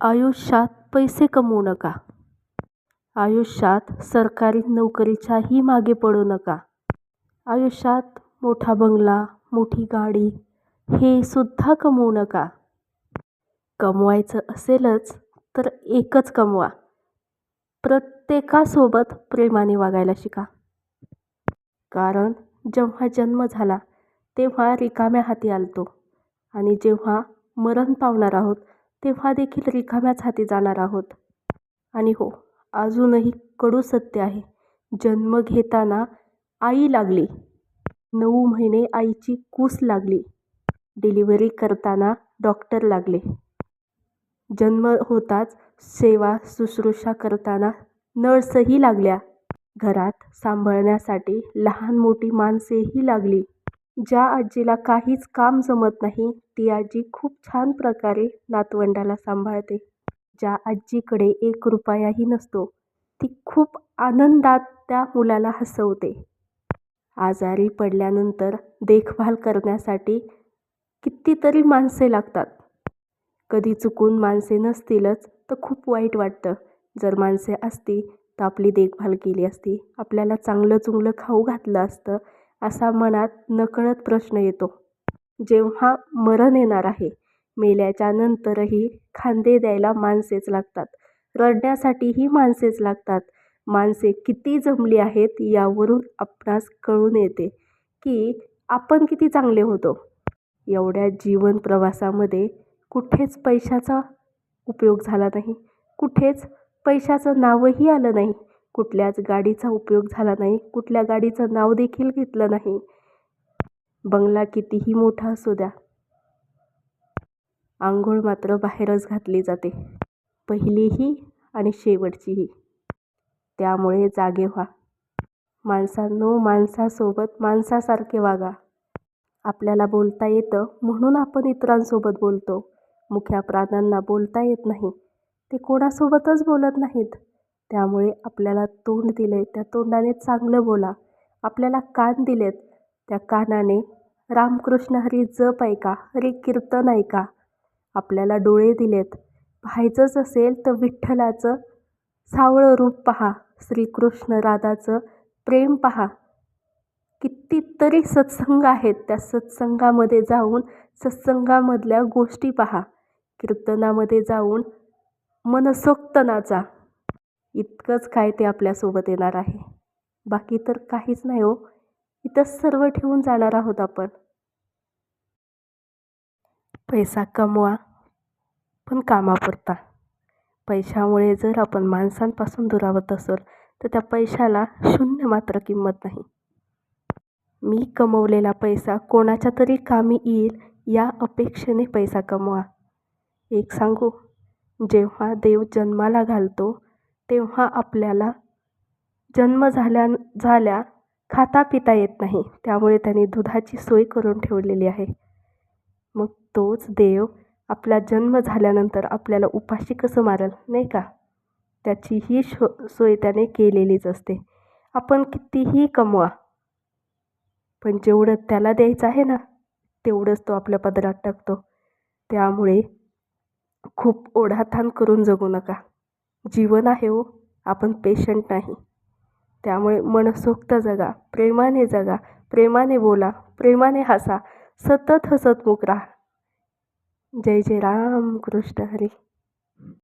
आयुष्यात पैसे कमवू नका. आयुष्यात सरकारी नोकरीच्याही मागे पडू नका. आयुष्यात मोठा बंगला मोठी गाडी हे सुद्धा कमवू नका. कमवायचं असेलच तर एकच कमवा. प्रत्येकासोबत प्रेमाने वागायला शिका. कारण जेव्हा जन्म झाला तेव्हा रिकाम्या हाती आलतो. आणि जेव्हा मरण पावणार आहोत तेव्हा देखील रिकाम्याच हाती जाणार आहोत. आणि हो अजूनही कडू सत्य आहे. जन्म घेताना आई लागली. नऊ महिने आईची कूस लागली. डिलिव्हरी करताना डॉक्टर लागले. जन्म होताच सेवा शुश्रूषा करताना नर्सही लागल्या. घरात सांभाळण्यासाठी लहान मोठी माणसेही लागली. ज्या आजीला काहीच काम जमत नाही ती आजी खूप छान प्रकारे नातवंडाला सांभाळते. ज्या आजीकडे एक रुपयाही नसतो ती खूप आनंदात त्या मुलाला हसवते. आजारी पडल्यानंतर देखभाल करण्यासाठी कितीतरी माणसे लागतात. कधी चुकून माणसे नसतीलच तर खूप वाईट वाटतं. जर माणसे असती तर आपली देखभाल केली असती आपल्याला चांगलं चुंगलं खाऊ घातलं असतं असा मनात नकळत प्रश्न येतो. जेव्हा मरण येणार आहे मेल्याच्या नंतरही खांदे द्यायला माणसेच लागतात. रडण्यासाठीही माणसेच लागतात. माणसे किती जमली आहेत यावरून आपणास कळून येते की आपण किती चांगले होतो. एवढ्या जीवन प्रवासामध्ये कुठेच पैशाचा उपयोग झाला नाही. कुठेच पैशाचं नावही आलं नाही. कुठल्याच गाडीचा उपयोग झाला नाही. कुठल्या गाडीचं नाव देखील घेतलं नाही. बंगला कितीही मोठा असू द्या. आंघोळ मात्र बाहेरच घातली जाते. पहिलीही आणि शेवटचीही. त्यामुळे जागे व्हा. माणसांनो माणसासोबत माणसासारखे वागा. आपल्याला बोलता येतं म्हणून आपण इतरांसोबत बोलतो. मुख्या प्राण्यांना बोलता येत नाही. ते कोणासोबतच बोलत नाहीत. त्यामुळे आपल्याला तोंड दिले त्या तोंडाने चांगलं बोला. आपल्याला कान दिलेत. त्या कानाने रामकृष्ण हरी जप ऐका हरी कीर्तन ऐका. आपल्याला डोळे दिलेत. पाहायचंच असेल तर विठ्ठलाचं सावळं रूप पहा. श्रीकृष्ण राधाचं प्रेम पहा. कितीतरी सत्संग आहेत त्या सत्संगामध्ये जाऊन सत्संगामधल्या गोष्टी पहा. कीर्तनामध्ये जाऊन मनसोक्त नाचा इतकंच काय ते आपल्यासोबत येणार आहे. बाकी तर काहीच नाही हो. इथं सर्व ठेवून जाणार आहोत आपण. पैसा कमवा पण कामापुरता. पैशामुळे जर आपण माणसांपासून दुरावत असेल तर त्या पैशाला शून्य मात्र किंमत नाही. मी कमवलेला पैसा कोणाच्या तरी कामी येईल या अपेक्षेने पैसा कमवा. एक सांगू जेव्हा देव जन्माला घालतो तेव्हा आपल्याला जन्म झाल्या झाल्या खाता पिता येत नाही. त्यामुळे त्याने दुधाची सोय करून ठेवलेली आहे. मग तोच देव आपला जन्म झाल्यानंतर आपल्याला उपाशी कसं मारल नाही का? त्याची ही शो सोय त्याने केलेलीच असते. आपण कितीही कमवा पण जेवढं त्याला द्यायचं आहे ना तेवढंच तो आपल्या पदरात टाकतो. त्यामुळे खूप ओढाथान करून जगू नका. जीवन आहे हो आपण पेशंट नाही. त्यामुळे मनसोक्त जगा प्रेमाने जगा प्रेमाने बोला प्रेमाने हसा सतत हसतमुख राहा. जय जय राम कृष्ण हरी.